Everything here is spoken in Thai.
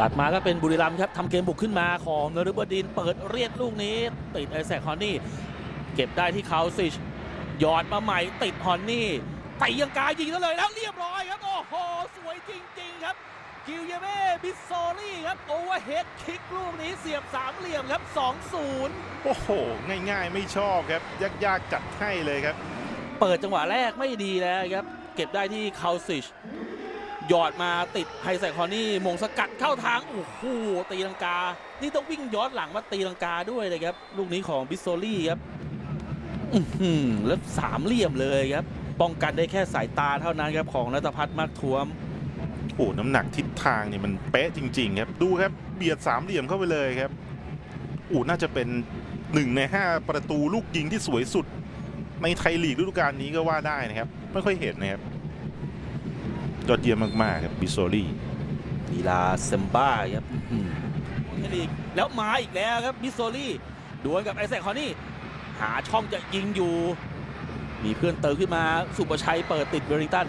ตัดมาก็เป็นบุรีรัมย์ครับทำเกมบุกขึ้นมาของนฤบดินเปิดเรียดลูกนี้ ติดไอแซคฮอนนี่ เก็บได้ที่เขาซิชหยอดมาใหม่ติดฮอนนี่ไปยังกายิงซะเลยแล้วเรียบร้อยครับ โอ้โห สวยจริง ๆ ครับ กิลเยเม่บิสโซลี่ครับ โอเวอร์เฮดคิกลูกนี้เสียบสามเหลี่ยมครับ 2-0 โอ้โห ง่ายๆ ไม่ชอบครับ ยากๆ จัดให้เลยครับ เปิดจังหวะแรกไม่ดีแล้วครับ เก็บได้ที่คาซิช หยอดมาติดไฮแซคอนนี่มงสกัดเข้าทางโอ้โหตีลังกา นี่ต้องวิ่งย้อนหลังมาตีลังกาด้วยเลยครับ ลูกนี้ของบิสโซลี่ครับแล้วสามเหลี่ยมเลยครับ ป้องกันได้แค่สายตาเท่านั้นครับของนัทพัฒน์มากทวมโอ้น้ำหนักทิศทางนี่มันเป๊ะจริง ๆ ครับ ดูครับเบียดสามเหลี่ยมเข้าไปเลยครับโอ้น่าจะเป็นหนึ่งในห้าประตูลูกยิงที่สวยสุด ในไทยลีกฤดูกาลนี้ก็ว่าได้นะครับ ไม่ค่อยเห็นนะครับ ยอดเยี่ยมมากๆครับบิโซลี่ลีลาเซมบ้าครับอื้อหือเทคนิคแล้วมาอีกแล้วครับบิสโซลี่ดวลกับไอแซคคอนนี่หาช่องจะยิงอยู่ มีเพื่อนเติมขึ้นมาสุประชัยเปิดติดเวอริงตัน